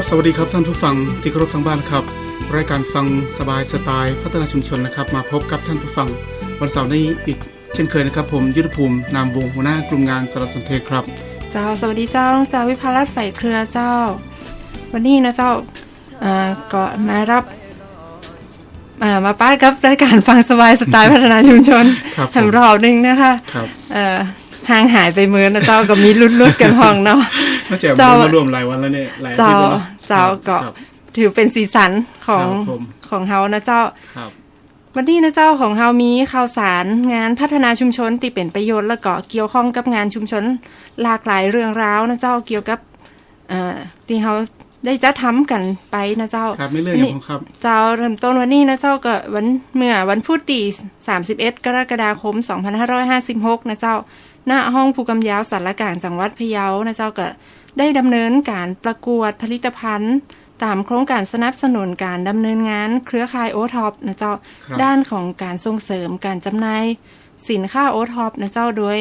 ครับสวัสดีครับท่านผู้ฟังที่เคารพทางบ้านครับ รายการฟังสบายสไตล์พัฒนาชุมชนนะครับ มาพบกับท่านผู้ฟัง วันเสาร์นี้อีกเช่นเคยนะครับ ผมยุทธภูมินามวงศ์หัวหน้ากลุ่มงานสารสนเทศครับ เจ้าสวัสดีเจ้าน้องเจ้าวิภารัตน์ใฝ่เครือเจ้า วันนี้นะเจ้าอ่าก็มารับอ่ามาป้ากับรายการฟังสบายสไตล์พัฒนาชุมชนครับผมแถมรอบหนึงนะคะครับเอ่อห่างหายไปเมือนะเจ้าก็มีลุ้นๆกันห้องเนาะ น่าจะเจ้ามารวมหลายวันแล้วเนี่ยหลายอาทิเจ้าตย์แล้วเนอะเจ้าครับก็ครับถือเป็นสีสันของครับผมของเฮานะเจ้าครับวันนี้นะเจ้าของเฮามีข่าวสารงานพัฒนาชุมชนที่เป็นประโยชน์แล้วก็เกี่ยวข้องกับงานชุมชนหลากหลายเรื่องราวนะเจ้าเกี่ยวกับเอ่อที่เฮาได้จัดทำกันไปนะเจ้าครับไม่เรื่องอย่างของครับ เจ้าเริ่มต้นวันนี้นะเจ้าก็วันเมื่อวันพุธที่31 กรกฎาคม 2556 นะเจ้า ณห้องผู้กำยาวสารกลางจังหวัดพะเยานะเจ้าก็ ได้ดำเนินการประกวดผลิตภัณฑ์ ตามโครงการสนับสนุนการดำเนินงาน เครือข่ายโอท็อปนะเจ้าครับด้านของการส่งเสริมการจำหน่ายสินค้าโอท็อปนะเจ้าโดย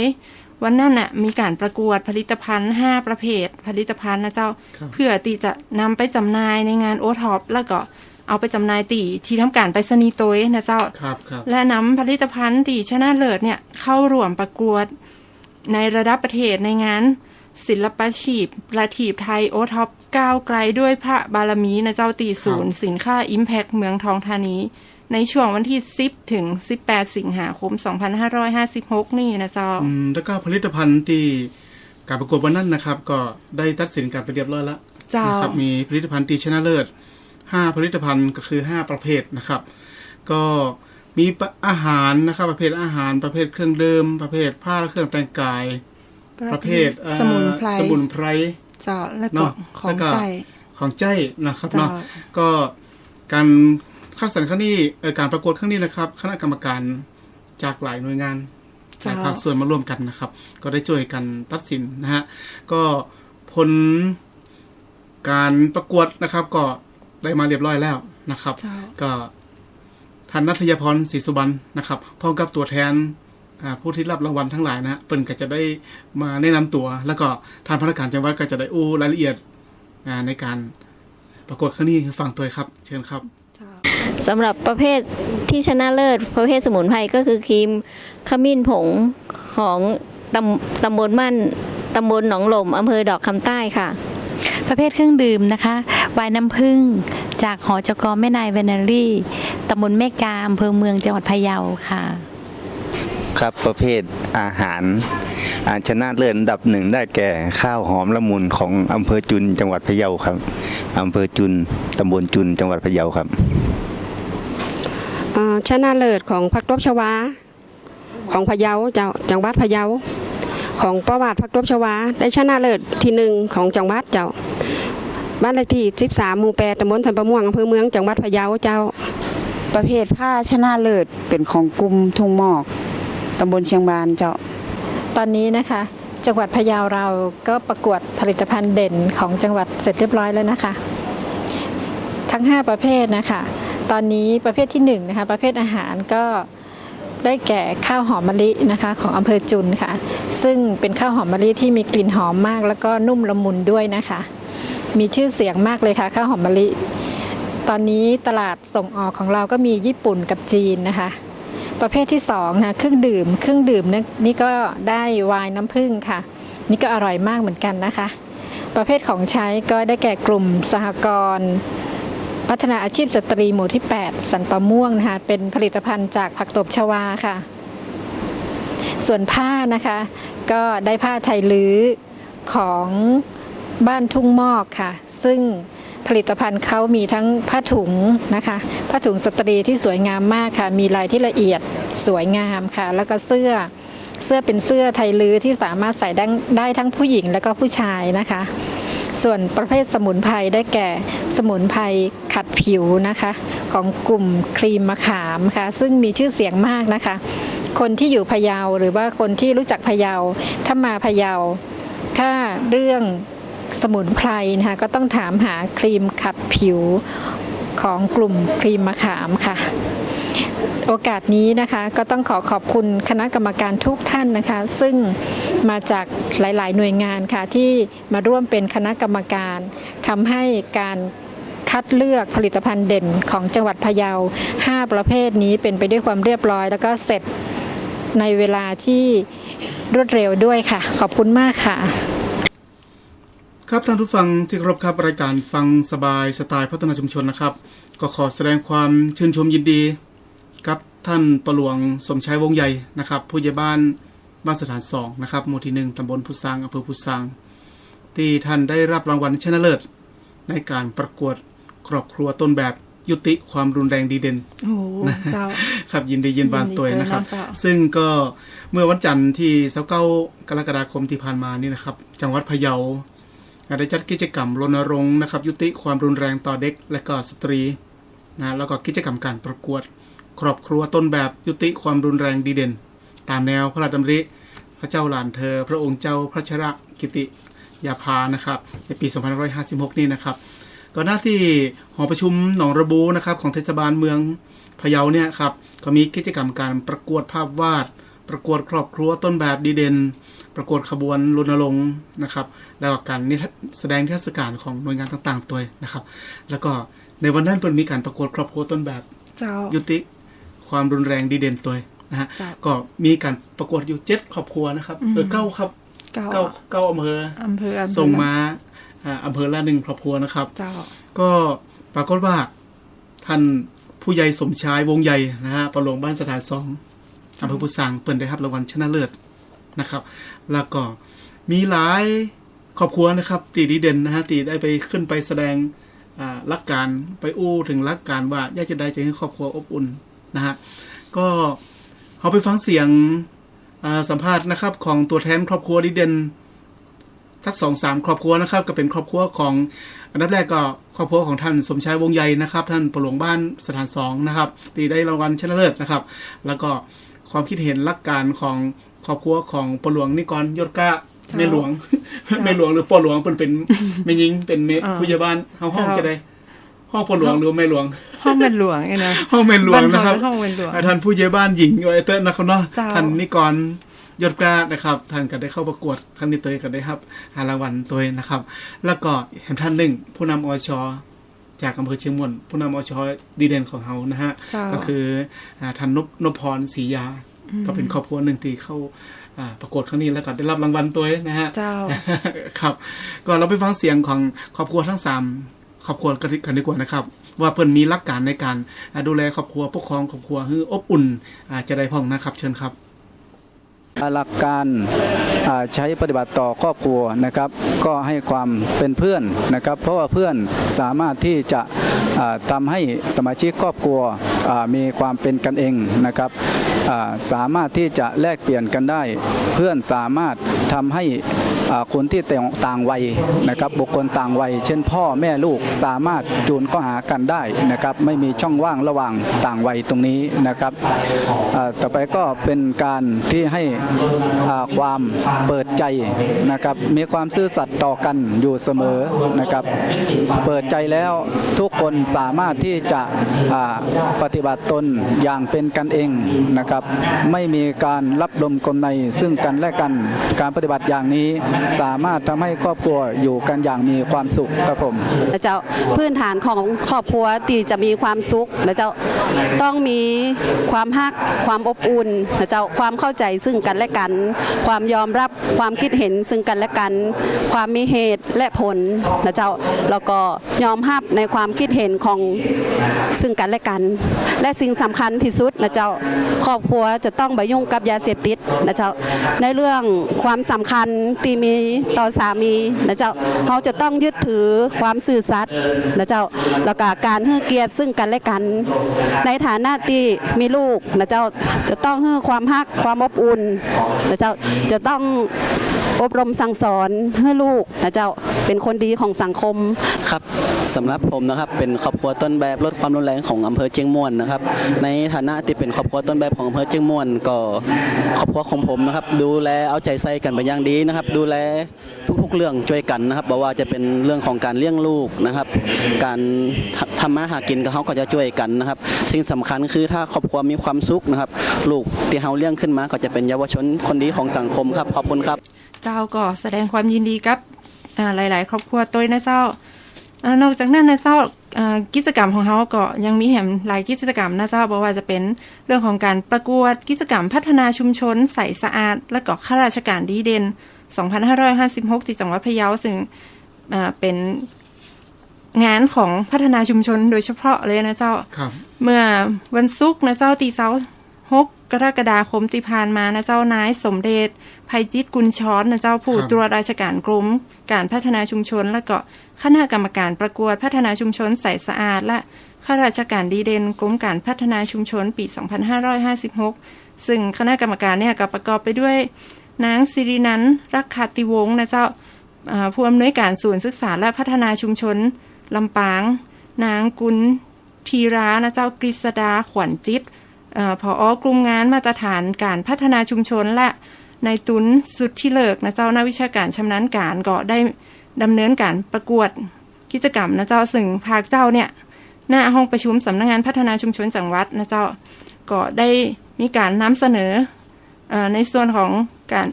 วันนั้นน่ะมีการประกวดผลิตภัณฑ์ 5 ประเภท ผลิตภัณฑ์นะเจ้าครับเพื่อที่จะนำไปจำหน่ายในงานโอท็อปแล้วก็เอาไปจำหน่ายตีที่ทำการไปรษณีย์ตัวเองนะเจ้าครับครับและนำผลิตภัณฑ์ที่ชนะเลิศเนี่ยเข้าร่วมประกวดในระดับประเทศในงาน ศิลปชีพประทีปไทยโอท็อปก้าวไกลด้วยพระบารมีนะเจ้าตีศูนย์สินค้า Impact เมืองทองธานี ในช่วงวันที่ 10 ถึง 18 สิงหาคม 2556 นี่นะเจ้าอืมแล้วก็ผลิตภัณฑ์ที่การประกวดวันนั้นนะครับ ก็ได้ตัดสินการไปเรียบร้อยแล้วเจ้านนะครับมีผลิตภัณฑ์ตีชนะเลิศห้าผลิตภัณฑ์ก็คือห้าประเภทนะครับ ก็มีอาหารนะครับประเภทอาหารประเภทเครื่องดื่มประเภทผ้าและเครื่องแต่งกาย ประเภทอ่าสมุนไพรสมุนไพรเจ้าและก็เนาะของแล้วก็ใจของใจนะครับเจ้าเนาะก็การคัดสรรครั้งนี้เอ่อการประกวดครั้งนี้นะครับ คณะกรรมการจากหลายหน่วยงานหลายภาคส่วนมาร่วมกันนะครับ ก็ได้ช่วยกันตัดสินนะฮะก็ผลการประกวดนะครับ ก็ได้มาเรียบร้อยแล้วนะครับเจ้าก็ท่านนัทยพรศรีสุบรรณนะครับพร้อมกับตัวแทนอ่า ผู้ที่รับรางวัลทั้งหลายนะฮะเปิ้นก็จะได้มาแนะนำตัว แล้วก็ทางพนักงานจังหวัดก็จะได้อู้รายละเอียดอ่าในการประกวดครั้งนี้ให้ฟังตัวครับเชิญครับเจ้าสำหรับประเภทที่ชนะเลิศประเภทสมุนไพรก็คือครีมขมิ้นผงของตำตำบลมั่นตำบลหนองหล่มอำเภอดอกคำใต้ค่ะ ประเภทเครื่องดื่มนะคะวายน้ำผึ้งจากหอจกแม่นายเวนารี่ตำบลแม่กาอำเภอเมืองจังหวัดพะเยาค่ะ ครับประเภทอาหารอาชนะเลิศอันดับหนึ่งได้แก่ข้าวหอมละมุนของอำเภอจุนจังหวัดพะเยาครับอำเภอจุนตำบลจุนจังหวัดพะเยาครับอ่าชนะเลิศของพักตบชวา ของพะเยาเจ้าจังหวัดพะเยา ของประวัติพักตบชวา ได้ชนะเลิศที่หนึ่งของจังหวัดเจ้า บ้านเลขที่ 13 หมู่ 8ตำบลสันปะม่วงอำเภอเมืองจังหวัดพะเยาเจ้า ประเภทผ้าชนะเลิศเป็นของกลุ่มทุ่งหมอก ตำบลเชียงบานเจ้า ตอนนี้นะคะ จังหวัดพะเยาเราก็ประกวดผลิตภัณฑ์เด่นของจังหวัดเสร็จเรียบร้อยแล้วนะคะ ทั้ง 5 ประเภทนะคะ ตอนนี้ประเภทที่1นะคะประเภทอาหารก็ได้แก่ข้าวหอมมะลินะคะของอำเภอจุนค่ะ ซึ่งเป็นข้าวหอมมะลิที่มีกลิ่นหอมมาก แล้วก็นุ่มละมุนด้วยนะคะ มีชื่อเสียงมากเลยค่ะข้าวหอมมะลิ ตอนนี้ตลาดส่งออกของเราก็มีญี่ปุ่นกับจีนนะคะ ประเภทที่2นะเครื่องดื่ม เครื่องดื่มนี่ก็ได้วน์น้ำผึ้งค่ะ นี่ก็อร่อยมากเหมือนกันนะคะ ประเภทของใช้ก็ได้แก่กลุ่มสหกรณ์พัฒนาอาชีพสตรีหมู่ที่ 8 สันปะม่วงนะคะเป็นผลิตภัณฑ์จากผักตบชวาค่ะ ส่วนผ้านะคะ ก็ได้ผ้าไทยลื้อของบ้านทุ่งมอกค่ะ ซึ่ง ผลิตภัณฑ์เขามีทั้งผ้าถุงนะคะ ผ้าถุงสตรีที่สวยงามมากค่ะ มีลายที่ละเอียดสวยงามค่ะ แล้วก็เสื้อเสื้อเป็นเสื้อไทยลื้อที่สามารถใส่ได้ไดทั้งผู้หญิงและก็ผู้ชายนะคะ ส่วนประเภทสมุนไพรได้แก่สมุนไพรขัดผิวนะคะ ของกลุ่มครีมมะขามค่ะ ซึ่งมีชื่อเสียงมากนะคะ คนที่อยู่พะเยาหรือว่าคนที่รู้จักพะเยาถ้ามาพะเยาถ้าเรื่อง สมุนไพรนะคะก็ต้องถามหาครีมขัดผิวของกลุ่มครีมมะขามค่ะ โอกาสนี้นะคะก็ต้องขอขอบคุณคณะกรรมการทุกท่านนะคะ ซึ่งมาจากหลาย ๆ หน่วยงานค่ะที่มาร่วมเป็นคณะกรรมการทำให้การคัดเลือกผลิตภัณฑ์เด่นของจังหวัดพะเยา 5 ประเภทนี้เป็นไปด้วยความเรียบร้อย แล้วก็เสร็จในเวลาที่รวดเร็วด้วยค่ะ ขอบคุณมากค่ะ ครับท่านผู้ฟังที่เคารพครับรายการฟังสบายสไตล์พัฒนาชุมชนนะครับ ก็ขอแสดงความชื่นชมยินดีกับท่านประหลวงสมชายวงใหญ่นะครับ ผู้ใหญ่บ้านบ้านสถานสองนะครับหมู่ที่หนึ่งตำบลพุทธางอำเภอพุทธาง ที่ท่านได้รับรางวัลชนะเลิศ ในการประกวดครอบครัวต้นแบบยุติความรุนแรงดีเด่นโอ้โหเจ้าครับยินดียินบานตัวนะครับยินดีด้วยนะเจ้าซึ่งก็เมื่อวันจันทร์ที่29กรกฎาคมที่ผ่านมานี่นะครับ จังหวัดพะเยา ได้จัดกิจกรรมรณรงค์นะครับยุติความรุนแรงต่อเด็กและก็สตรีนะแล้วก็กิจกรรมการประกวด ครอบครัวต้นแบบยุติความรุนแรงดีเด่น ตามแนวพระราชดำริพระเจ้าหลานเธอ พระองค์เจ้าพระชรกิติยาภานะครับในปี 2556 นี่นะครับก็หน้าที่หอประชุมหนองระบูนะครับของเทศบาลเมืองพะเยาเนี่ยครับก็มีกิจกรรมการประกวดภาพวาด ประกวดครอบครัวต้นแบบดีเด่น ประกวดขบวนรณรงค์นะครับ แล้วก็การนิทรรศแสดงนิทรรศการของหน่วยงานต่างๆตัวนะครับ แล้วก็ในวันนั้นเพิ่นมีการประกวดครอบครัวต้นแบบเจ้ายุติความรุนแรงดีเด่นตัวนะฮะจ้ะก็มีการประกวดอยู่เจ็ดครอบครัวนะครับอืมเออเก้าครับเจ้าเก้าเก้าอำเภออำเภออำเภอส่งมาอ่าอำเภอละหนึ่งครอบครัวนะครับเจ้าก็ปรากฏว่าท่านผู้ใหญ่สมชายวงใหญ่นะฮะประหลวงบ้านสถานสอง อำเภอพุทธางเปิดได้รับรางวัลชนะเลิศนะครับ แล้วก็มีหลายครอบครัวนะครับ ตีดีเด่นนะฮะตีได้ไปขึ้นไปแสดงอ่าลักการไปอู้ถึงลักการว่าอยากจะได้จะให้ครอบครัวอบอุ่นนะฮะก็เขาไปฟังเสียงอ่าสัมภาษณ์นะครับ ของตัวแทนครอบครัวดีเด่นทักสองสามครอบครัวนะครับ ก็เป็นครอบครัวของอันดับแรกก็ครอบครัวของท่านสมชายวงใหญ่นะครับ ท่านประหลวงบ้านสถานสองนะครับตีได้รางวัลชนะเลิศนะครับ แล้วก็ ความคิดเห็นลักการของครอบครัวของประหลวงนิกรยศกล้าเจ้าแม่หลวงเจ้าแม่หลวงหรือประหลวงเป็นเป็นแม่ยิงเป็นเมอ่าผู้ใหญ่บ้านห้องห้องเจ้าจะได้ห้องประหลวงหรือว่าแม่หลวง ห้องเป็นหลวงไงนะห้องแม่หลวงนะครับบ้าเฮาจห้องเป็นหลวงท่านผู้ใหญ่บ้านหญิงไว้เติ้ลนะครับเนาะเจ้าท่านนิกรยศกล้านะครับท่านก็ได้เข้าประกวดครั้งนี้ตัวเองก็ได้ครับหารางวัลตัวเองนะครับ แล้วก็แห่งท่านหนึ่งผู้นำอช จากอำเภอเชียงม่วนผู้นำอชดีเด่นของเฮานะฮะเจ้าก็คืออ่าท่านนพนพพรศรียา ก็เป็นครอบครัวหนึ่งที่เข้าอ่าประกวดครั้งนี้แล้วก็ได้รับรางวัลตัวเองนะฮะ เจ้า ครับ ก็เราไปฟังเสียงของครอบครัวทั้งสามครอบครัวกันดีกันดีกว่านะครับ ว่าเพิ่นมีหลักการในการอ่าดูแลครอบครัวปกครองครอบครัวให้อบอุ่นอ่าจะได้พ้องนะครับ เชิญครับ หลักการใช้ปฏิบัติต่อครอบครัวนะครับ ก็ให้ความเป็นเพื่อนนะครับ เพราะว่าเพื่อนสามารถที่จะทำทำให้สมาชิกครอบครัวมีความเป็นกันเองนะครับสามารถที่จะแลกเปลี่ยนกันได้ เพื่อนสามารถทำให้ คนที่ต่างวัยนะครับบุคคลต่างวัย เช่นพ่อแม่ลูกสามารถจูนเข้าหากันได้นะครับไม่มีช่องว่างระหว่างต่างวัยตรงนี้นะครับต่อไปก็เป็นการที่ให้ความเปิดใจนะครับมีความซื่อสัตย์ต่อกันอยู่เสมอนะครับเปิดใจแล้วทุกคนสามารถที่จะปฏิบัติตนอย่างเป็นกันเองนะครับไม่มีการรับลมกลในซึ่งกันและกันการปฏิบัติอย่างนี้สามารถทำให้ครอบครัวอยู่กันอย่างมีความสุขครับผมและเจ้าพื้นฐานของครอบครัวที่จะมีความสุขและเจ้าต้องมีความฮักความอบอุ่นและเจ้าความเข้าใจซึ่งกันและกัน ความยอมรับความคิดเห็นซึ่งกันและกัน ความมีเหตุและผลและเจ้าแล้วก็ยอมรับในความคิดเห็นของซึ่งกันและกัน และสิ่งสำคัญที่สุดนะเจ้าครอบครัวจะต้องไปยุ่งกับยาเสพติดนะเจ้าในเรื่องความสำคัญที่มีต่อสามีนะเจ้าเขาจะต้องยึดถือความสื่อสัตย์นะเจ้าแล้วก็การให้เกียรติซึ่งกันและกัน ในฐานะที่มีลูกนะเจ้าจะต้องให้ความฮักความอบอุ่นนะเจ้าจะต้อง อบรมสั่งสอนให้ลูกนะเจ้าเป็นคนดีของสังคมครับสำหรับผมนะครับเป็นครอบครัวต้นแบบลดความรุนแรงของอำเภอเชียงม่วนนะครับ ในฐานะที่เป็นครอบครัวต้นแบบของอำเภอเชียงม่วนก็ครอบครัวของผมนะครับ ดูแลเอาใจใส่กันเป็นอย่างดีนะครับ ดูแลทุกๆเรื่องช่วยกันนะครับบอกว่าจะเป็นเรื่องของการเลี้ยงลูกนะครับ การทำมาหากินกับเขาก็จะช่วยกันนะครับสิ่งสำคัญคือถ้าครอบครัวมีความสุขนะครับ ลูกที่เขาเลี้ยงขึ้นมาก็จะเป็นเยาวชนคนดีของสังคมครับขอบคุณครับ เจ้าก็แสดงความยินดีกับอ่าหลาย ๆ ครอบครัวตัวนะเจ้าอ่านอกจากนั้นนะเจ้าอ่ากิจกรรมของเขาก็ยังมีแหมหลายกิจกรรมนะเจ้าบอกว่าจะเป็นเรื่องของการประกวดกิจกรรมพัฒนาชุมชนใสสะอาด และก็ข้าราชการดีเด่น 2556 ที่จังหวัดพะเยาซึ่งอ่าเป็นงานของพัฒนาชุมชนโดยเฉพาะเลยนะเจ้าครับเมื่อวันศุกร์นะเจ้าตีเสาหก กรกฎาคมที่ผ่านมานะเจ้านายสมเด็จภัยจิตกุลช้อนนะเจ้าผู้ตรวจราชการกรมการพัฒนาชุมชน และก็คณะกรรมการประกวดพัฒนาชุมชนใสสะอาด และข้าราชการดีเด่นกรมการพัฒนาชุมชนปี 2556 ซึ่งคณะกรรมการเนี่ยก็ประกอบไปด้วย นางสิรินันรักคาติวงศ์นะเจ้าอ่าผู้อำนวยการศูนย์ศึกษาและพัฒนาชุมชนลำปาง นางกุลพีรานะเจ้ากฤษดาขวัญจิต เออผอกลุ่มงานมาตรฐานการพัฒนาชุมชนและนายตุนสุดที่เลิกนะเจ้านักวิชาการชำนาญการก็ได้ดำเนินการประกวดกิจกรรมนะเจ้าซึ่งภาคเจ้าเนี่ยหน้าห้องประชุมสำนักงานพัฒนาชุมชนจังหวัดนะเจ้าก็ได้มีการนำเสนอเออในส่วนของการ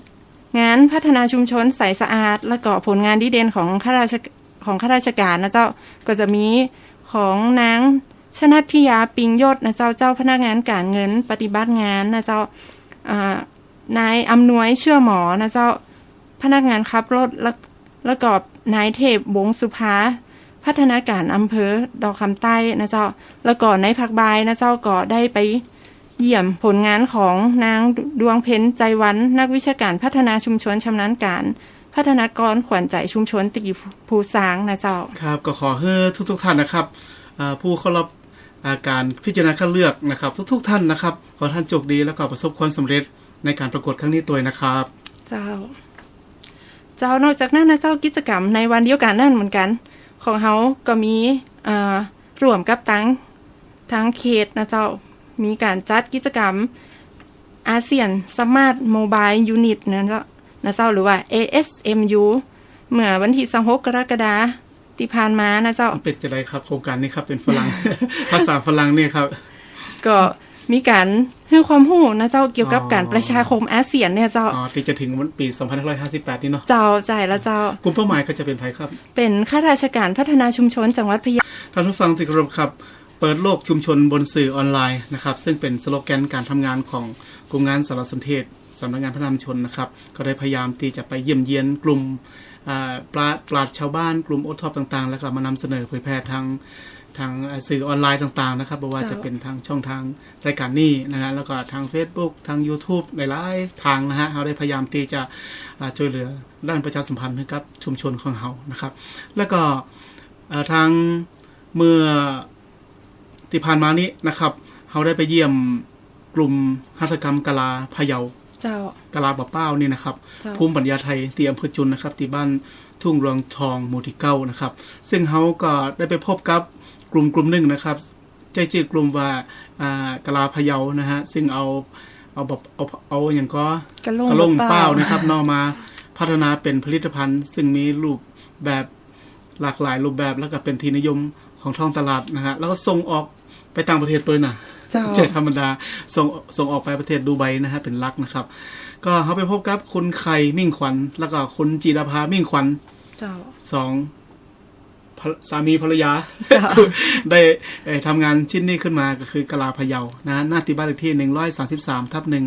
งานพัฒนาชุมชนใสสะอาด และก็ผลงานดีเด่นของข้าราชของข้าราชการนะเจ้าก็จะมีของนาง ชนัทธิยาปิงยศนะเจ้าเจ้าพนักงานการเงินปฏิบัติงานนะเจ้านายอำนวยเชื่อหมอนะเจ้าพนักงานขับรถแล้วแล้วก็นายเทพวงสุภา พัฒนาการอำเภอดอกคำใต้นะเจ้าแล้วก็ในพักบายนะเจ้าก็ได้ไปเยี่ยมผลงานของนางดวงเพ็ญใจวัน นักวิชาการพัฒนาชุมชนชำนาญการ พัฒนากรขวัญใจชุมชนตีภูสางนะเจ้า ครับ ก็ขอให้ทุกๆท่านนะครับผู้เข้ารับาการพิจารณาคัดเลือกนะครับ ทุก ๆ ท่านนะครับ ขอท่านโชคดีแล้วก็ประสบความสำเร็จในการประกวดครั้งนี้ตัวนะครับ เจ้า เจ้านอกจากนั้นนะเจ้ากิจกรรมในวันเดียวกันนั่นเหมือนกัน ของเขาก็มีร่วมกับทั้งทั้งเขตนะเจ้ามีการจัดกิจกรรมอาเซียนสมาร์ทโมบายยูนิตนะเจ้านะเจ้าหรือว่า ASMU เมื่อวันที่26กรกฎาคม ที่ผ่านมานะเจ้าเป็นจะไรครับ โครงการนี้ครับเป็นฝรั่งภาษาฝรั่งเนี่ยครับ ก็มีการให้ความรู้นะเจ้าเกี่ยวกับการประชาคมอาเซียนเนี่ยเจ้าอ๋อที่จะถึงวันปี 2558 นี่เนาะเจ้าใจแล้วเจ้ากลุ่มเป้าหมายก็จะเป็นใครครับ เป็นข้าราชการพัฒนาชุมชนจังหวัดพะเยาท่านผู้ฟังที่เคารพครับ เปิดโลกชุมชนบนสื่อออนไลน์นะครับซึ่งเป็นสโลแกนการทำงานของกลุ่มงานสารสนเทศสำนักงานพัฒนาชุมชนนะครับ ก็ได้พยายามที่จะไปเยี่ยมเยียนกลุ่มอ่า ปราปราดชาวบ้านกลุ่มโอท็อปต่างๆ แล้วก็มานำเสนอเผยแพร่ทางทางสื่อออนไลน์ต่างๆนะครับไม่ว่าจะเป็นทางช่องทางรายการนี้นะฮะแล้วก็ทาง Facebook ทาง YouTube หลายๆทางนะฮะเราได้พยายามที่จะช่วยเหลือด้านประชาสัมพันธ์ให้กับชุมชนของเรานะครับ แล้วก็ทางเมื่อที่ผ่านมานี้นะครับเขาได้ไปเยี่ยมกลุ่มหัตถกรรมกะลาพะเยา เจ้ากะลาบ่อเป้านี่นะครับเจ้าภูมิปัญญาไทยที่อำเภอจุนนะครับที่บ้านทุ่งรวงทองหมู่ที่เก้านะครับ ซึ่งเขาก็ได้ไปพบกับกลุ่มกลุ่มหนึ่งนะครับใจชื่อกลุ่มว่าอ่ากะลาพะเยานะฮะซึ่งเอาเอาแบบเอาเอาอย่างก็กระลงกระลงบ่อเป้าเป้านะครับนอมาพัฒนาเป็นผลิตภัณฑ์ ซึ่งมีรูปแบบหลากหลายรูปแบบแล้วก็เป็นที่นิยมของท้องตลาดนะฮะแล้วก็ส่งออกไปต่างประเทศตัวน่ะ เจ้า เจ็ดธรรมดา ส่งส่งออกไปประเทศดูไบนะฮะเป็นหลักนะครับ ก็เขาไปพบกับคุณไข่มิ่งขวัญ แล้วก็คุณจีดาภามิ่งขวัญเจ้าสองภรสามีภรรยาจ้ะได้เอ่อทำงานชิ้นนี้ขึ้นมาก็คือกะลาพะเยานะฮะหน้าที่บ้านเลขที่หนึ่งร้อยสาสิบสามทับหนึ่ง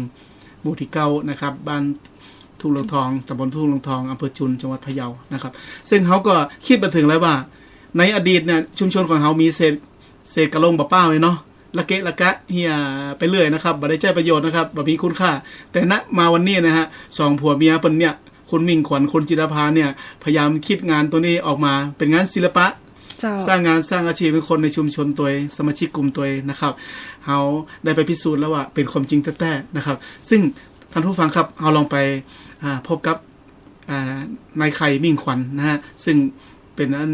หมู่ที่เก้านะครับ บ้านทุ่งลงทองตำบลทุ่งลงทองอำเภอจุนจังหวัดพะเยานะครับ ซึ่งเขาก็คิดมาถึงแล้วว่า ในอดีตเนี่ยชุมชนของเขามีเศษเศษกระลงบะเป้าเลยเนาะ ละเกะละกะเฮียไปเรื่อยนะครับบ่ได้ใจประโยชน์นะครับบ่มีคุณค่า แต่ณมาวันนี้นะฮะสองผัวเมียเปิ้นเนี่ยคุณมิ่งขวัญคุณจิรภาเนี่ยพยายามคิดงานตัวนี้ออกมาเป็นงานศิลปะเจ้าสร้างงานสร้างอาชีพเป็นคนในชุมชนตัวเองสมาชิกกลุ่มตัวเองนะครับเฮาได้ไปพิสูจน์แล้วว่าเป็นความจริงแท้ๆนะครับ ซึ่งท่านผู้ฟังครับเฮาลองไปอ่าพบกับอ่านายไข่มิ่งขวัญนะฮะซึ่งเป็นอัน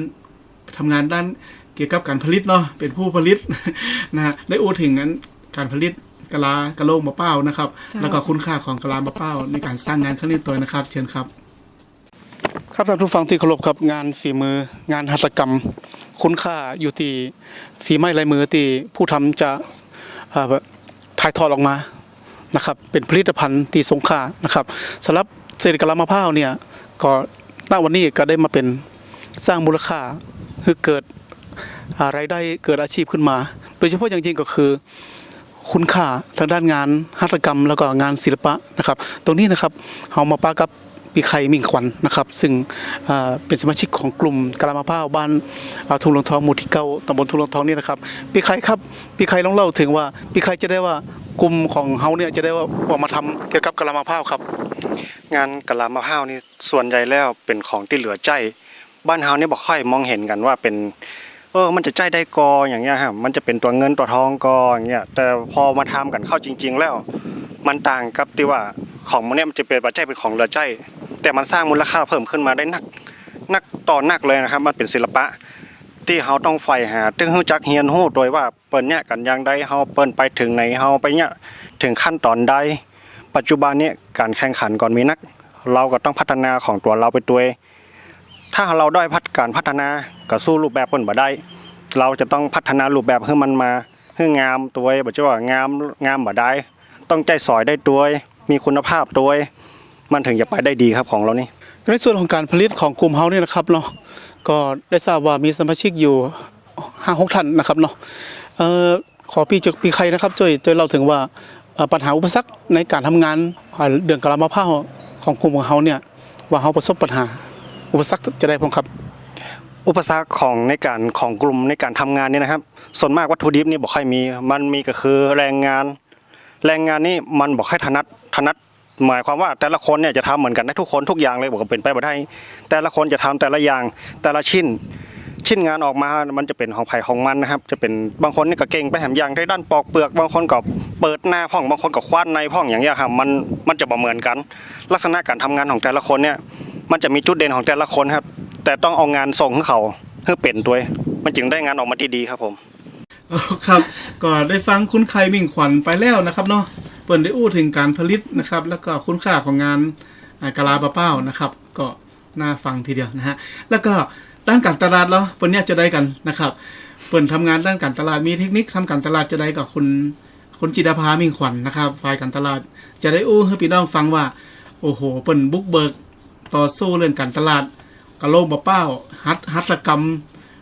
ทำงานด้าน เกี่ยวกับการผลิตเนาะเป็นผู้ผลิตนะฮะได้อู้ถึงนั้นการผลิตกะลากะโหลกมะเป้านะครับจ้าแล้วก็คุณค่าของกะลามะเป้าในการสร้างงานครั้งนี้ตัวนะครับ เชิญครับ ครับท่านผู้ฟังที่เคารพครับงานฝีมืองานหัตถกรรม คุณค่าอยู่ที่ฝีไม้ลายมือที่ผู้ทำจะเอ่อถ่ายทอดออกมานะครับ เป็นผลิตภัณฑ์ที่สงค่านะครับสำหรับเศษกะลามะพร้าวเนี่ยก็ณวันนี้ก็ได้มาเป็นสร้างมูลค่าให้เกิดอ่า รายได้เกิดอาชีพขึ้นมา โดยเฉพาะอย่างยิ่งก็คือ คุณค่าทางด้านงานหัตถกรรม แล้วก็งานศิลปะนะครับ ตรงนี้นะครับเฮามาปากับปีไข่มิ่งขวัญนะครับ ซึ่งเป็นสมาชิกของกลุ่มกะลามะพร้าวบ้านาทุ่งลงทองหมู่ที่เก้าตำบลทุ่งลงทองนี่นะครับปีไข่ครับปีไข่ลองเล่าถึงว่าปีไข่จะได้ว่ากลุ่มของเฮาเนี่ยจะได้ว่าว่ามาทำเกี่ยวกับกะลามะพร้าวครับ งานกะลามะพร้าวนี่ส่วนใหญ่แล้วเป็นของที่เหลือใจ บ้านเฮานี่บ่ค่อยมองเห็นกันว่าเป็น เออ มันจะใจได้กออย่างเงี้ยฮะมันจะเป็นตัวเงินตัวทองกออย่างเงี้ยแต่พอมาทำกันเข้าจริง ๆ แล้ว มันต่างกับที่ว่าของมันเนี่ยมันจะเป็นปัจจัยเป็นของเหลือใจ แต่มันสร้างมูลค่าเพิ่มขึ้นมาได้นักนักต่อนักเลยนะครับ มันเป็นศิลปะ ที่เฮาต้องใฝ่หาถึงฮู้จักเฮียนฮู้โดยว่าเปิ้นเนี่ยกันย่างใดเฮาเปิ้นไปถึงไหนเฮาไปเนี่ยถึงขั้นตอนใดปัจจุบันเนี่ยการแข่งขันก่อนมีนัก เราก็ต้องพัฒนาของตัวเราไปตัวเอง ถ้าเราด้อยพัฒการพัฒนาก็สู้รูปแบบเปิ้นบ่ได้ เราจะต้องพัฒนารูปแบบให้มันมาให้งามตัวบ่ใช่ว่างามงามบ่ได้ ต้องใจสอยได้ตัวมีคุณภาพตัวมันถึงจะไปได้ดีครับของเรานี่ในส่วนของการผลิตของกลุ่มเฮาเนี่ยนะครับเนาะก็ได้ทราบว่ามีสมาชิกอยู่ห้าหกท่านนะครับเนาะเอ่อขอพี่จกปีใครนะครับช่วยช่วยเล่าถึงว่าปัญหาอุปสรรคในการทำงานเดือนกะลามะพาของกลุ่มของเฮาเนี่ยว่าเฮาประสบปัญหา อุปสรรคจะได้พงครับ อุปสรรคของในการของกลุ่มในการทำงานนี่นะครับ ส่วนมากวัตถุดิบนี่บอกค่อยมี มันมีก็คือแรงงาน แรงงานนี่มันบอกค่อยถนัดถนัดหมายความว่าแต่ละคนเนี่ยจะทำเหมือนกันได้ทุกคนทุกอย่างเลยบอกว่าเป็นไปบ่ได้แต่ละคนจะทำแต่ละอย่างแต่ละชิ้น ชิ้นงานออกมามันจะเป็นของไผ่ของมันนะครับ จะเป็นบางคนนี่ก็เก่งไปแหมอย่างได้ด้านปอกเปลือกบางคนก็เปิดหน้าพ่องบางคนก็คว้านในพ่องอย่างเงี้ยครับมันมันจะบ่เหมือนกัน ลักษณะการทำงานของแต่ละคนเนี่ย มันจะมีจุดเด่นของแต่ละคนครับ แต่ต้องเอางานส่งให้เขาเพื่อเป็นตัวเองมันจึงได้งานออกมาที่ดีครับผมครับก็ได้ฟังคุณไข่มิ่งขวัญไปแล้วนะครับเนาะเปิดได้อู้ถึงการผลิตนะครับ แล้วก็คุณค่าของงานอ่ากะลาปะเป้านะครับ ก็น่าฟังทีเดียวนะฮะแล้วก็ด้านการตลาดแล้วเปิดเนี่ยจะได้กันนะครับ เปิดทำงานด้านการตลาดมีเทคนิคทำการตลาดจะได้กับคุณคุณจิตาภามิ่งขวัญนะครับ ฝ่ายการตลาดจะได้อู้ให้พี่น้องฟังว่า โอ้โห เปิ่นบุกเบิก ต่อสู้เรื่องการตลาดกะโลกมะเป้าฮัตฮัตกรรม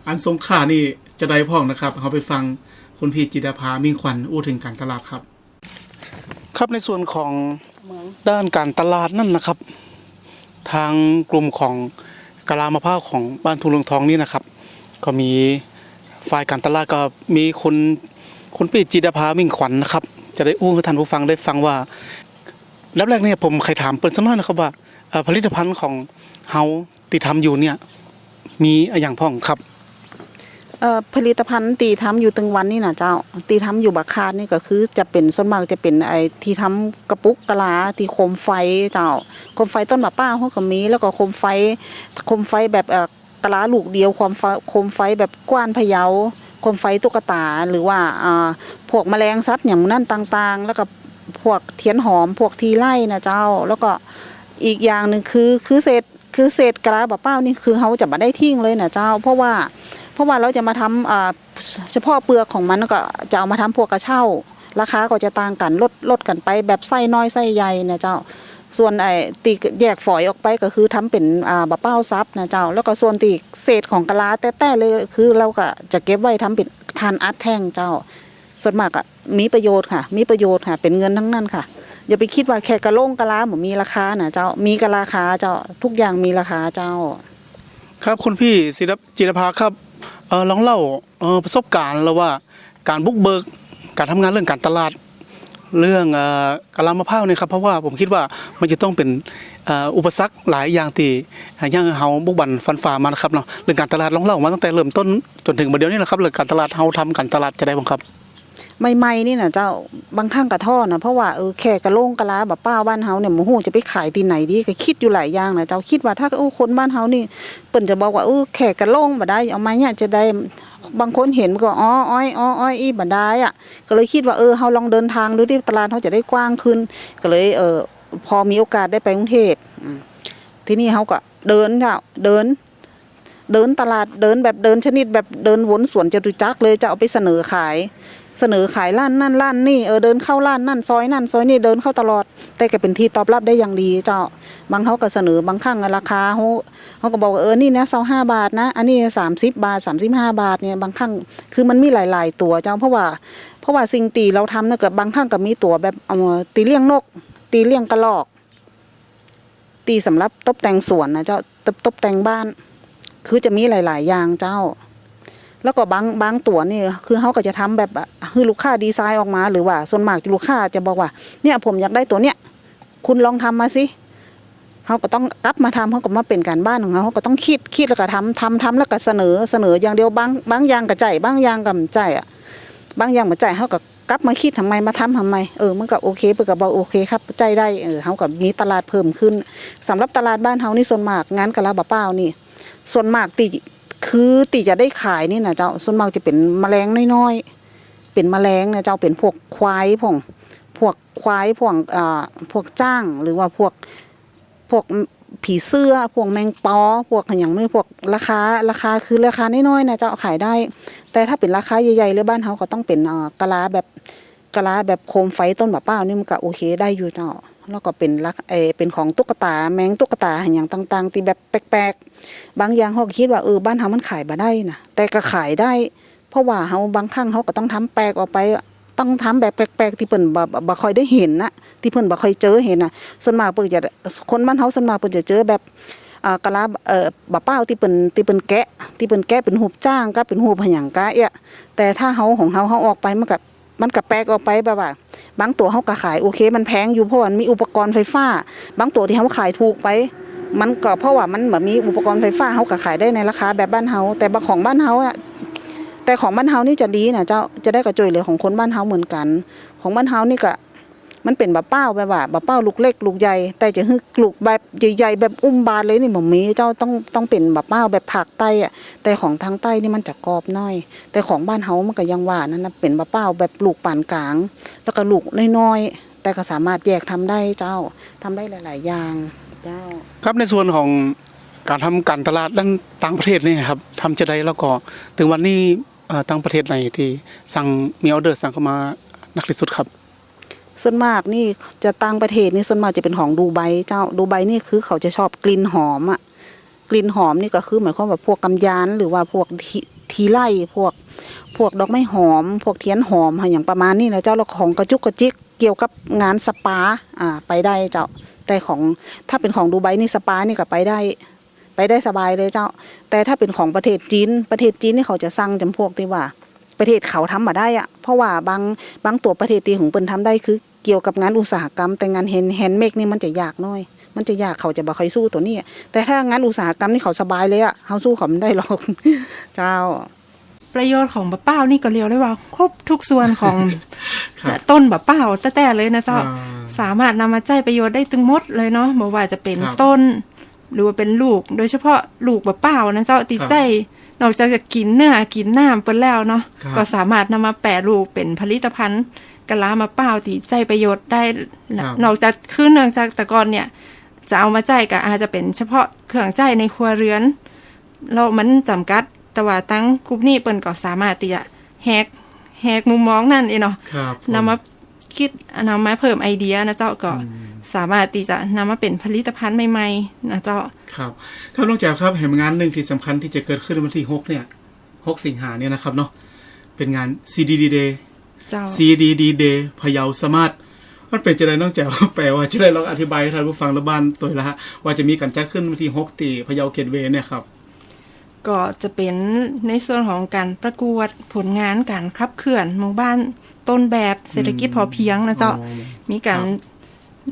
อันสงขลานี่จะได้พ้องนะครับเขาไปฟังคุณพี่จิตาภามิ่งขวัญอู้ถึงการตลาดครับ ครับในส่วนของด้านการตลาดนั่นนะครับ ทางกลุ่มของกะลามะพร้าวของบ้านทุงลงทองนี่นะครับ ก็มีฝ่ายการตลาดก็มีคุณคุณพี่จิตาภามิ่งขวัญนะครับ จะได้อู้ให้ท่านผู้ฟังได้ฟังว่าแล้วแรกเนี่ยผมใครถามเปิ้นสักหน่อยนะครับว่า ผลิตภัณฑ์ของเฮาที่ทำอยู่เนี่ยมีอะไรอย่างพ้องครับผลิตภัณฑ์ตีทำอยู่ตึงวันนี่นะเจ้า ตีทำอยู่บักคาดนี่ก็คือจะเป็นส่วนมากจะเป็นไอ้ที่ทำกระปุกกะลาที่โคมไฟเจ้าโคมไฟต้นมะป้าเขาก็มีแล้วก็โคมไฟโคมไฟแบบกะลาลูกเดียวความไฟโคมไฟแบบกว้านพะเยาโคมไฟตุ๊กตาหรือว่าพวกแมลงสัตว์อย่างนั้นต่างๆ แล้วก็พวกเทียนหอมพวกทีไล่นะเจ้า แล้วก็ อีกอย่างหนึ่งคือคือเศษคือเศษกระลาบะเป้านี่คือเขาจะมาได้ทิ้งเลยนะเจ้า เพราะว่าเพราะว่าเราจะมาทำอ่าเฉพาะเปลือกของมันก็จะเอามาทำพวกกระเช่า ราคาก็จะต่างกันลดลดกันไปแบบไส้น้อยไส้ใหญ่นะเจ้า ส่วนไอ้ตีแยกฝอยออกไปก็คือทำเป็นอ่าบะเป้าซับนะเจ้า แล้วก็ส่วนตีเศษของกะลาแต่ๆเลยคือเราก็จะเก็บไว้ทำเป็นทานอัดแท่งเจ้า ส่วนมากอะมีประโยชน์ค่ะ มีประโยชน์ค่ะ เป็นเงินทั้งนั้นค่ะ อย่าไปคิดว่าแค่กระโลงกระลาหมมีราคานะเจ้ามีกระราคาเจ้าทุกอย่างมีราคาเจ้า ครับคุณพี่ศิลปจิรภาครับเออลองเล่าเออประสบการณ์แล้วว่าการบุกเบิกการทำงานเรื่องการตลาด เรื่องออกะลามะพร้าวเนี่ยครับเพราะว่าผมคิดว่ามันจะต้องเป็นอุปสรรคหลายอย่างที่อ่าอย่างเฮาบุกบันฟันฝ่ามานะครับเนาะเรื่องการตลาดลองเล่ามาตั้งแต่เริ่มต้นจนถึงบัดเดี๋ยวนี้แหละครับเรื่องการตลาดเฮาทำการตลาดจะได้บ้างครับ ใหม่ๆนี่นะเจ้าบางครั้งกระท่อนะเพราะว่าเออแค่กระโลงกระลาแบบป้าบ้านเฮาเนี่ยหมูฮู้จะไปขายที่ไหนดีก็คิดอยู่หลายอย่างนะเจ้าคิดว่าถ้าเออคนบ้านเฮานี่เปิ้นจะบอกว่าเออแค่กระโลงบ่ได้เอามาเนี่ยจะได้บางคนเห็นก็อ๋ออ้อยอ๋ออ้อยอีบ่ไดอะ ก็เลยคิดว่าเออเฮาลองเดินทางดูที่ตลาดเฮาจะได้กว้างขึ้น ก็เลยเออพอมีโอกาสได้ไปกรุงเทพที่นี่เฮาก็เดินเจ้าเดิน เดินตลาดเดินแบบเดินชนิดแบบเดินวนสวนจตุจักรเลยจะเอาไปเสนอขาย เสนอขายร้านนั่นร้านนี่เออเดินเข้าร้านนั่นซอยนั่นซอยนี่เดินเข้าตลอด แต่ก็เป็นที่ตอบรับได้อย่างดีเจ้าบางเขาก็เสนอบางครั้งราคาเขาเขาก็บอกเออนี่นะเซาห้าบาทนะ อันนี้สามสิบบาทสามสิบห้าบาทเนี่ยบางครั้งคือมันมีหลาย ๆ ตัวเจ้าเพราะว่าเพราะว่าสิ่งตีเราทำเนี่ยกับบางครั้งก็มีตัวแบบเอาตีเลี้ยงนก ตีเลี้ยงกระรอก ตีสำหรับตกแต่งสวนนะเจ้าตบตกแต่งบ้าน คือจะมีหลาย ๆ อย่างเจ้า แล้วก็บางบางตัวนี่คือเขาก็จะทำแบบคือลูกค้าดีไซน์ออกมา หรือว่าส่วนมากลูกค้าจะบอกว่า เนี่ยผมอยากได้ตัวเนี้ยคุณลองทำมาสิเขาก็ต้องกลับมาทำเขาก็มาเป็นการบ้านของเขาเขาก็ต้องคิดคิดแล้วก็ทำทำทำแล้วก็เสนอเสนออย่างเดียวบางบางอย่างกับใจบางอย่างกับใจอะบางอย่างมาใจเขาก็กลับมาคิดทำไมมาทำทำไมเออมันก็โอเคเปิดกับเบาโอเคครับใจได้เออเขาก็มีตลาดเพิ่มขึ้นสำหรับตลาดบ้านเฮานี่ส่วนมากงานกะลาบะเป้านี่ ส่วนมากตีคือตีจะได้ขายนี่นะเจ้าส่วนมากจะเป็นแมลงน้อยๆ เป็นแมลงนี่ยเจ้าเป็นพวกควายพวกพวกควายพวกอ่าพวกจ้างหรือว่าพวกพวกผีเสื้อพวกแมงปอพวกอย่างนี้พวกราคาราคาคือราคาน้อยๆนะเจ้าขายได้ แต่ถ้าเป็นราคาใหญ่ๆเลยบ้านเฮาก็ต้องเป็นอ่ากะลาแบบกะลาแบบโคมไฟต้นมะพร้าวนี่มันก็โอเคได้อยู่เจ้า แล้วก็เป็นลักเอเป็นของตุ๊กตาแมงตุ๊กตาอย่างต่างๆที่แบบแปลกๆ บางอย่างเขาคิดว่าเออบ้านเฮามันขายบ่ได้นะแต่ก็ขายได้ เพราะว่าเฮาบางครั้งเขาก็ต้องทำแปลกออกไปต้องทำแบบแปลกๆที่เพิ่นบ่บ่ค่อยได้เห็นนะที่เพิ่นบ่ค่อยเจอเห็นนะส่วนมากเพิ่นจะคนบ้านเฮาส่วนมากเพิ่นจะเจอแบบอ่ากะลาเอ่อบะเป้าที่เพิ่นที่เพิ่นแกะที่เพิ่นแกะเป็นรูปจ้างก็เป็นรูปหยังกะเอี้ยแต่ถ้าเฮาของเฮาเฮาออกไปมันก็ มันก็แปลกออกไปแบบว่า บางตัวเขาก็ขายโอเค มันแพงอยู่เพราะว่ามันมีอุปกรณ์ไฟฟ้า บางตัวที่เขาขายถูกไป มันก็เพราะว่ามันแบบมีอุปกรณ์ไฟฟ้าเขาก็ขายได้ในราคาแบบบ้านเฮาแต่ของบ้านเฮาอะแต่ของบ้านเฮานี่จะดีนะเจ้าจะได้กระจุยเหลือของคนบ้านเฮาเหมือนกัน ของบ้านเฮานี่ก็ มันเป็นบะเป้าแบบว่าบะเป้าลูกเล็กลูกใหญ่แต่จะฮึลูกแบบใหญ่ๆแบบอุ้มบานเลยนี่บ่มีเจ้าต้องต้องเป็นบะเป้าแบบผักใต้อะแต่ของทางใต้นี่มันจะกรอบน้อย แต่ของบ้านเฮามันก็ยังหวานนั่นนะเป็นบะเป้าแบบลูกปานกลาง แล้วก็ลูกน้อยๆแต่ก็สามารถแยกทำได้เจ้าทำได้หลาย ๆ อย่างเจ้า ครับในส่วนของการทำการตลาดด้านต่างประเทศนี่ครับทำจะได้แล้วก็ถึงวันนี้ต่างประเทศไหนที่สั่งมีออเดอร์สั่งเข้ามานักที่สุดครับ ส่วนมากนี่จะต่างประเทศนี่ส่วนมากจะเป็นของดูไบเจ้าดูไบนี่คือเขาจะชอบกลิ่นหอมอะกลิ่นหอมนี่ก็คือหมายความว่าพวกกำยานหรือว่าพวกทีทไล่พวกพวกดอกไม้หอม พวกเทียนหอมค่ะอย่างประมาณนี้นะเจ้าแล้วของกระจุกกระจิกเกี่ยวกับงานสปาอ่าไปได้เจ้าแต่ของถ้าเป็นของดูไบนี่สปานี่ก็ไปได้ ไปได้สบายเลยเจ้า แต่ถ้าเป็นของประเทศจีนประเทศจีนนี่เขาจะสั่งจำพวกที่ว่าประเทศเขาทำมาได้อะเพราะว่าบางบางตัวประเทศตีของเปิ้นทำได้คือ เกี่ยวกับงานอุตสาหกรรม แต่งานแฮนด์แฮนด์เมกนี่มันจะยากหน้อย มันจะยากเขาจะบ่ค่อยสู้ตัวนี้อะแต่ถ้างานอุตสาหกรรมนี่เขาสบายเลยอะเขาสู้เขาไม่ได้หรอกเจ้า ประโยชน์ของบะเป้านี่ก็เรียกได้ว่า ครบทุกส่วนของต้นบะเป้าแต่แต่เลยนะเจ้าสามารถนำมาใช้ประโยชน์ได้ถึงหมดเลยเนาะบ่ว่าจะเป็นครับต้น หรือว่าเป็นลูก โดยเฉพาะลูกบะเป้านะเจ้าติดใจนอกจากจะกินเนื้อกินน้ำเปิ้นแล้วเนาะครับก็สามารถนำมาแปรรูปเป็นผลิตภัณฑ์ กะลามะเป้าที่ใจประโยชน์ได้นะครับนอกจากคือเนื่องจากแต่ก่อนเนี่ย จะเอามาใจก็อาจจะเป็นเฉพาะเครื่องใจในครัวเรือน เรามันจำกัดแต่ว่าตั้งกลุ่มนี้เปิ้นก็สามารถที่จะแฮกแฮกมุมมองนั่นเองเนาะครับผมนำมาคิดนำมาเพิ่มไอเดียนะเจ้าก็สามารถที่จะนำมาเป็นผลิตภัณฑ์ใหม่ๆนะเจ้าครับครับน้องแจ๋วครับเห็นงานหนึ่งที่สำคัญที่จะเกิดขึ้นในวันที่หกเนี่ยหกสิงหาเนี่ยนะครับเนาะเป็นงาน CDD Day เจ้า CDD Day พะเยาสมาร์ทมันเป็นจะได้น้องแจ๋วแปลว่าจะได้ลองอธิบายให้ท่านผู้ฟังและบ้านตัวละฮะว่าจะมีการจัดขึ้นวันที่หกตีพะเยาเกตเวย์เนี่ยครับ ก็จะเป็นในส่วนของการประกวดผลงานการขับเคลื่อนหมู่บ้านต้นแบบเศรษฐกิจพอเพียงนะเจ้าอ๋อมีการครับ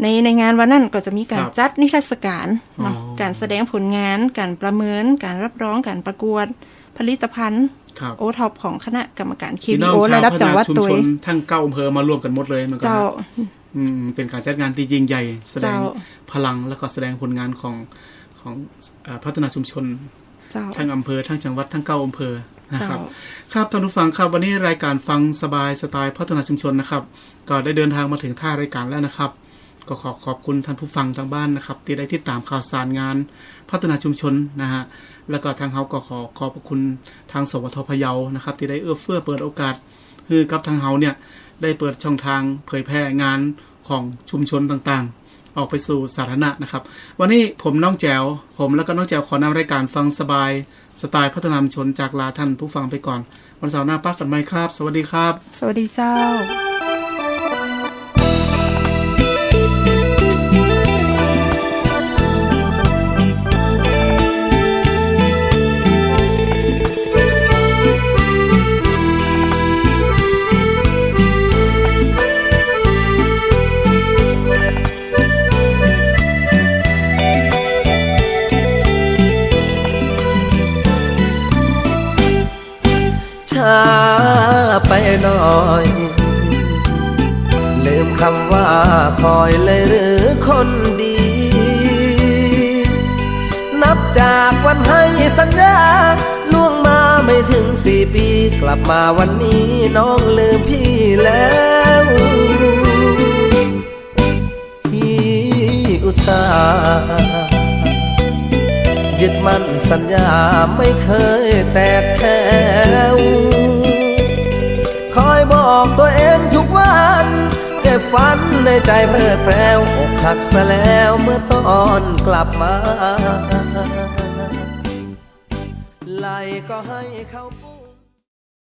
ในในงานวันนั้นก็จะมีการครับจัดนิทรรศการเนาะอ๋อการแสดงผลงานการประเมินการรับรองการประกวด ผลิตภัณฑ์ครับโอท็อปของคณะกรรมการพี่น้ KBO องชาระวดับพัฒจังนาหวัดชุมตัวชนทั้งเก้าอำเภอมารวมกันหมดเลยเหมือนกันเจ้านะอืมเป็นการจัดงานที่ยิ่งใหญ่ แสดงเจ้าพลังและก็แสดงผลงานของของเอ่อพัฒนาชุมชนเจ้าทั้งอำเภอทั้งจังหวัดทั้งเก้าอำเภอนะครับเจ้าครับท่านผู้ฟังครับวันนี้รายการฟังสบายสไตล์พัฒนาชุมชนนะครับ ก็ได้เดินทางมาถึงท่ารายการแล้วนะครับ ก็ขอขอบคุณท่านผู้ฟังทางบ้านนะครับ ที่ได้ติดตามข่าวสารงาน พัฒนาชุมชนนะฮะแล้วก็ทางเฮาก็ขอขอบคุณทางสวทพะเยานะครับ ที่ได้เอื้อเฟื้อเปิดโอกาสคือกับทางเฮาเนี่ยได้เปิดช่องทางเผยแพร่งานของชุมชนต่างๆ ออกไปสู่สาธารณะนะครับ วันนี้ผมน้องแจวผมแล้วก็น้องแจวขอนำรายการฟังสบาย สไตล์พัฒนาชุมชนจากลาท่านผู้ฟังไปก่อน วันเสาร์หน้าปักกันไหมครับ สวัสดีครับ สวัสดีเจ้า น่อย ลืมคำว่าคอยเลยหรือคนดี นับจากวันให้สัญญาล่วงมาไม่ถึงสี่ปี กลับมาวันนี้น้องลืมพี่แล้วพี่อุตส่าห์ยึดมั่นสัญญาไม่เคยแตกแถว ออกตัวเองทุกวัน เก็บฝันในใจเพื่อแพรวอกหักซะแล้วเมื่อตอนกลับมาไหลก็ให้เขา